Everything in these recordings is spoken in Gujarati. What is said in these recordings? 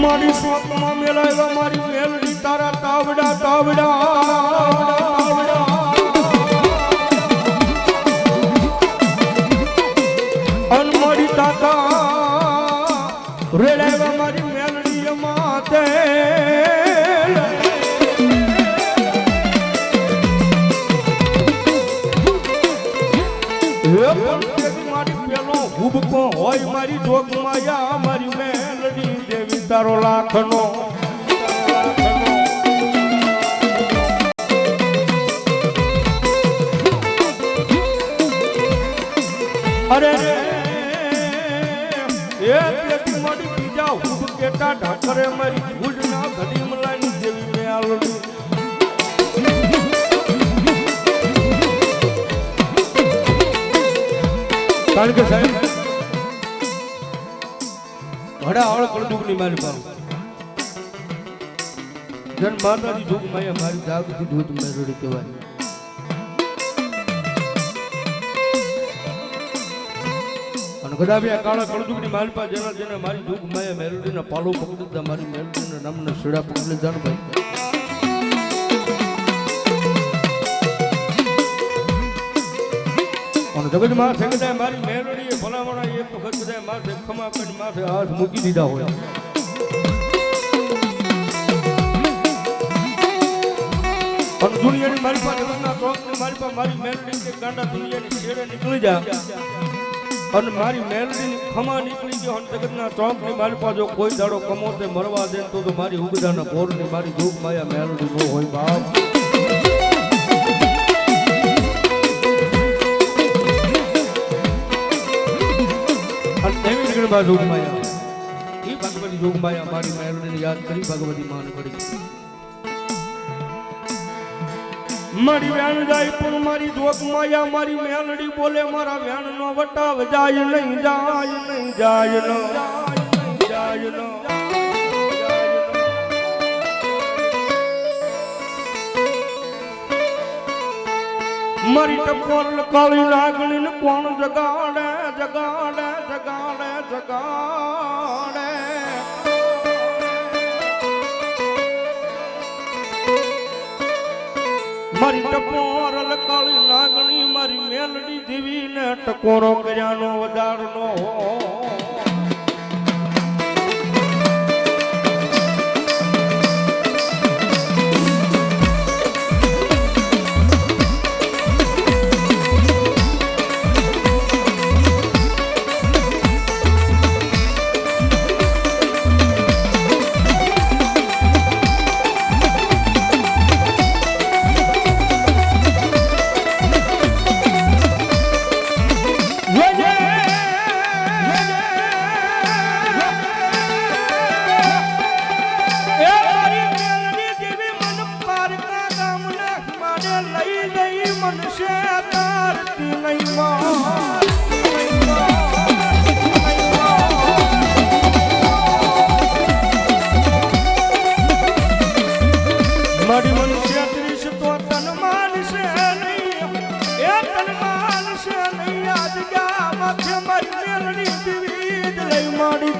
મારી શોકમાં મેલાવ્યા મારી મેલડી તારા તાવડા તાવડા. મારી જોગ માયા, મારી મેલડી દેવી, તારો લાખનો. અરે, એ પેટી મારી બીજા હુબ કેટા ઢાકરે મારી ભૂજના ઘડી મલાની દેવી મેલડી. કારણ કે સાહેબ ઘડા આવડ કળદુકની મારી. પાસે જન માતાજી જોગ માયા મારી જાગતી દૂધ મેરડી કહેવાય. આ કાળા કળદુકની મારી પાસે જેના જેને મારી જોગ માયા મેરડી ના પાલો પકડી મારી મેરડી ના નામને શેડા પકડી જાણ ભાઈ. જગત માથે કદાચ મારી મેલડીએ ભલામણા એક વખત કદાચ માથે ખમા કરી માથે હાથ મૂકી દીધા હોય. પણ દુનિયાની મારી પાસે જગતના ચોકની મારી પાસે મારી મેલડી કે ગાંડા દુનિયાની છેડે નીકળી જા. અને મારી મેલડીની ખમા નીકળી ગયો અને જગતના ચોકની મારી પાસે જો કોઈ દાડો કમોતે મરવા દે તો તો મારી ઉગદાના પોરની મારી ધૂપ માયા મેલડી નો હોય બાપ. એ ભગવતી મારી મેરડીને યાદ કરી ભગવતી માને પડી મારી વ્યાણ જાય પણ મારી જોગમાયા મારી મેલડી બોલે મારા વેણ નો વટાવ જાય નહીં જાય નહીં જાય ન. જાય ન મારી ટપોર કાળી લાગણી ને કોણ જગાડે. જગાડે જગાડે જગાડે. મારી ટપોર કાળી લાગણી મારી મેલડી દેવીને ટકોરો કર્યાનો વધારનો હો મારી મનુષ્ય ત્રીસ તો તન માનશે નહીં. એ તન માનશે મારી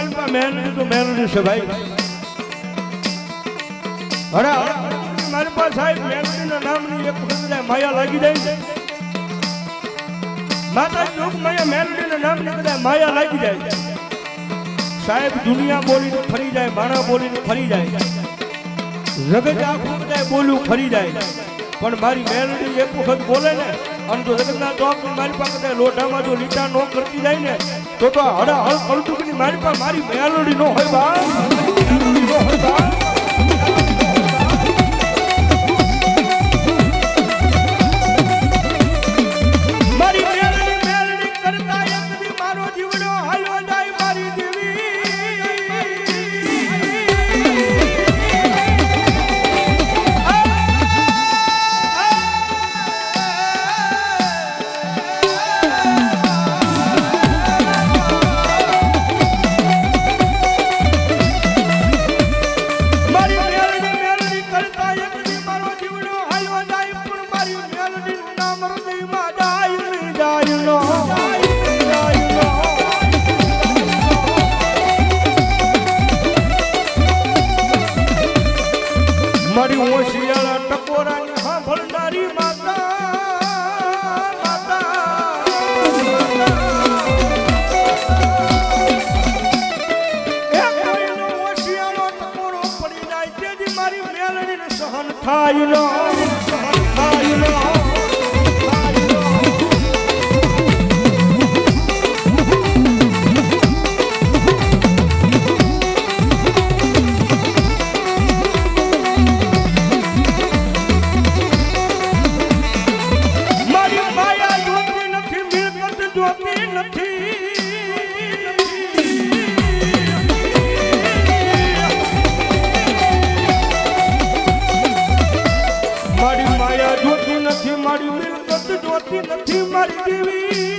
માલિકા મેલડી તો છે ભાઈ અરે મારી પાસે સાહેબ મેલડીના નામની એક વખત માયા લાગી જાય માતાજી માયા મેલડીના નામની કદાચ માયા લાગી જાય સાહેબ, દુનિયા બોલીને ફરી જાય, માણા બોલીને ફરી જાય. જગત આખું બધા બોલ્યું ફરી જાય. પણ મારી મેલડી એક વખત બોલે ને અને જો જગતના ચોક મારી પાસે લોઢામાં જો લીટા નો કરતી જાય ને, તો તો હડા હળ કળદુકની મારી પાસે મારી મેલડી નો હોય બા. મિલકત જોતી નથી મારી દેવી દેવી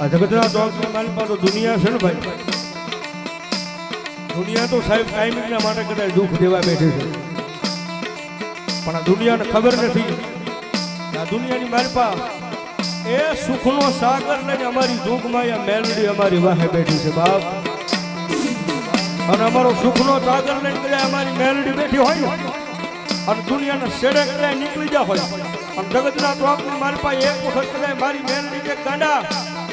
આ જગતના ચોકની માલમાં તો દુનિયા છે ને ભાઈ? દુનિયા તો સાહેબ ટાઈમિંગના માટે કદાચ દુઃખ દેવા બેઠી છે. પણ આ દુનિયાને ખબર નથી આ દુનિયાની માલપા એ સુખનો સાગર લઈને અમારી દુઃખમાં એ મેલડી અમારી વાહે બેઠી છે, બાપ. અને અમારો સુખનો સાગર લઈને કદાચ અમારી મેલડી બેઠી હોય અને દુનિયાના શેડે કદાચ નીકળી ગયા હોય. અને જગતના ચોકની મારી પાસે એક વખત કદાચ મારી મેલડી કે ગાંડા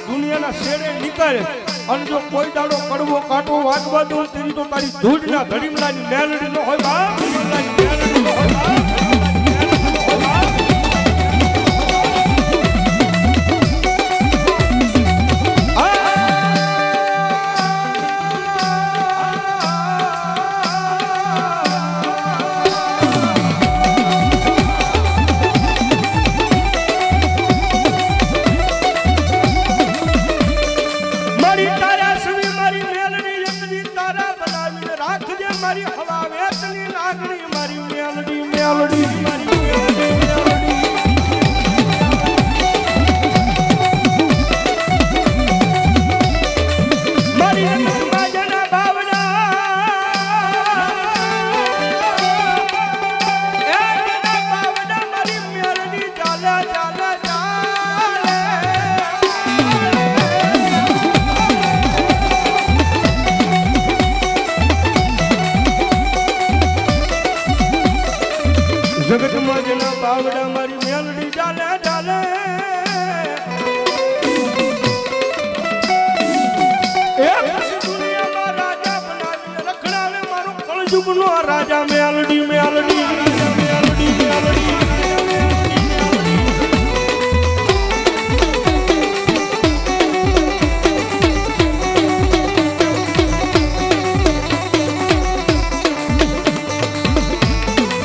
દુનિયાના શેરે નીકળે. અને જો કોઈ દાડો કડવો કાટો વાગવા દઉં તેની તો તારી ધૂળના ધડીમલાની મેલડી ન હોય બા મેલડી આવડે મારી મેલડી ચાલે ચાલે જુગનો રાજા મેલડી મેલડી.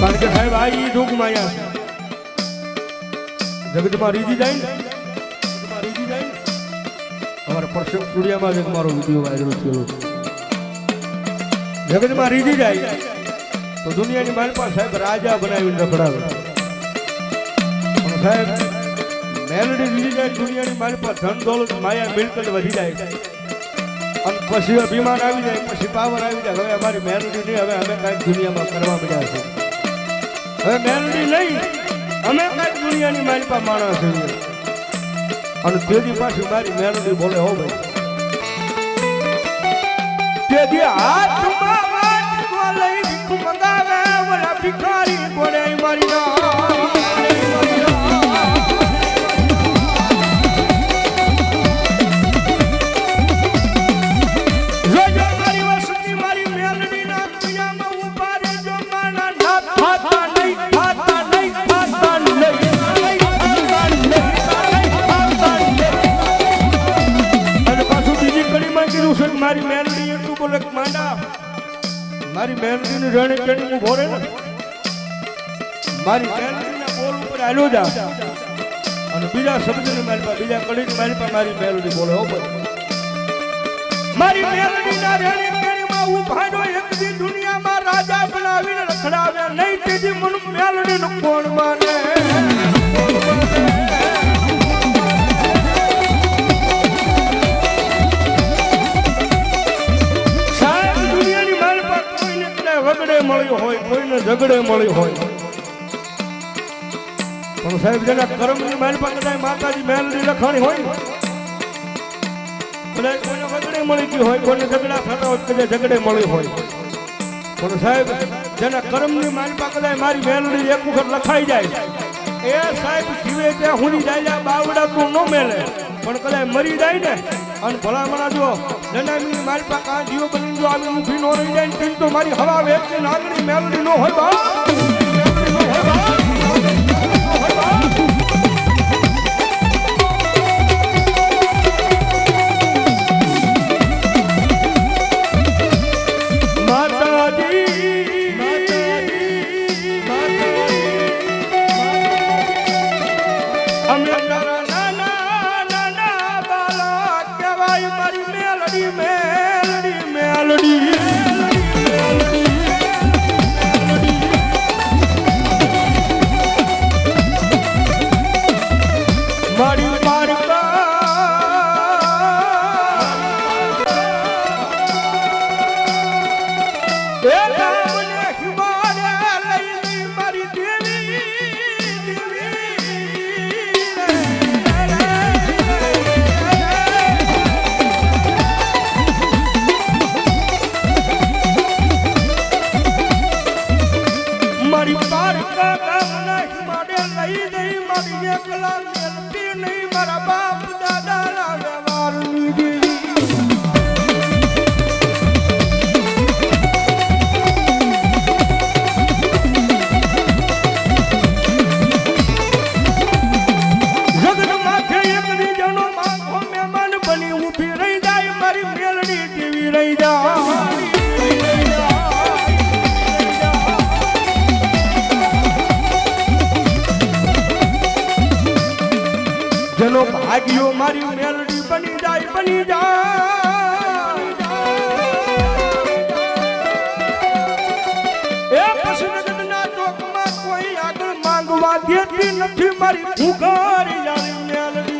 મેલડી ભાઈ દુઃખ માયા જગતમાં રીજી જાય અમારા પરસેપ સ્ટુડિયોમાં જ મારો વીડિયો વાયરલ થયો જગતમાં રીજી જાય તો દુનિયાની માલપા સાહેબ રાજા બનાવીને રખડાવે. પણ સાહેબ, મેલડી રીજી જાય દુનિયાની માલપા ધન દોલત માયા મિલકત વધી જાય. અને પછી અભિમાન આવી જાય, પછી પાવર આવી જાય. હવે અમારી મેલડી નહીં, હવે અમે કાંઈક દુનિયામાં કરવા મળ્યા છે. હવે મેલડી નહીં અમે કાંઈક દુનિયાની માલપા માણસ છીએ. અને તેની પાછી મારી મેલડી બોલે, હો ભાઈ. તેથી હાથમાં લઈ ભીખ મંગાવે ભિખારી મારી મેલડીની રણે ચડી હું ભોરે ને. મારી મેલડીના બોલ ઉપર આલો જા. અને બીજા શબ્દની મારી પાસે, બીજા કડીની મારી પાસે મારી મેલડી બોલે, હો ભાઈ. મારી મેલડીના રેણી કેણીમાં ઉભાનો એક દી દુનિયામાં રાજા બનાવીને રખડાવે નહીં તેજી મન મેલડીનું કોણ માને? સાહેબ ઝઘડે મળી હોય. પણ સાહેબ, જેને કર્મની મહેલ પર કદાચ માતાજી મેલડી લખાણી હોય કદાચ કોઈને ઝઘડે મળી ગયું હોય, કોઈને ઝઘડા થતા હોય કદાચ ઝઘડે મળી હોય. પણ સાહેબ, જેના કર્મની માલપા કદાચ મારી મેલડી એક વખત લખાઈ જાય, એ સાહેબ જીવે ત્યાં હુની જાય બાવડા તું ન મેલે. પણ કદાચ મરી જાય ને, અને ભલામણા જો નનામીની માલપા કાં જીવો બની જો આવી ઊભી નો રહી જાય ને તો મારી હવા વેચની નાગણી મેલડી નો હોય બા મેલડી મેલડી. એકલા ભાગ્યો મારી મેલડી બની જાય બની જાય. એ પછી જગતના ચોકમાં કોઈ આગળ માંગવા દેતી નથી મારી ભૂખારી જાણી મેલડી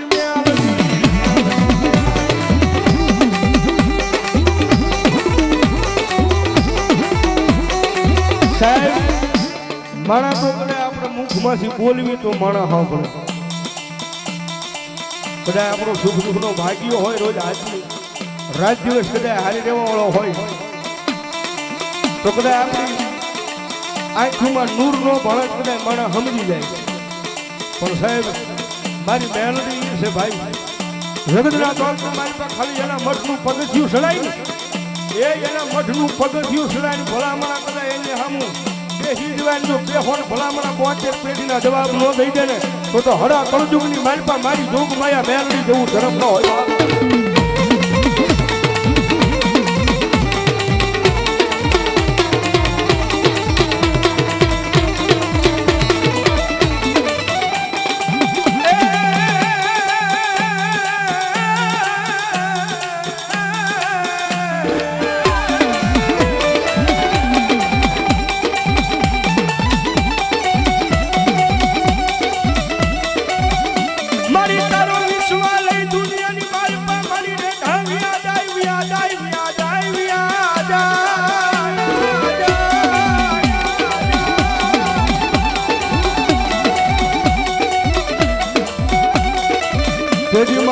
સાહેબ, માણા તો આપણે મુખમાંથી બોલવી તો માણા સાંભળે. કદાચ આપણો સુખ દુઃખનો ભાગ્યો હોય રોજ આજની રાત દિવસ કદાચ હારી રહેવા હોય. તો કદાચ આપણી આંખોમાં નૂર નો ભણે કદાચ મને સમજી જાય. પણ સાહેબ, મારી મહેનત છે ભાઈ જગતના દોર મારી પાસે ખાલી એના મઠનું પગથિયું સડાય એ એના મઠનું પગથિયું સડાય ભલામણા કદાચ એને સામું બે જો બે હોન ભલામણા પહોંચે પેઢીના જવાબ ન દઈ દે ને. તો તો હરા કળજુગની માલપા મારી જોગ માયા મેલડી જેવું ધરમ ન હોય. તેથી મારી કડવો કાઠો વાત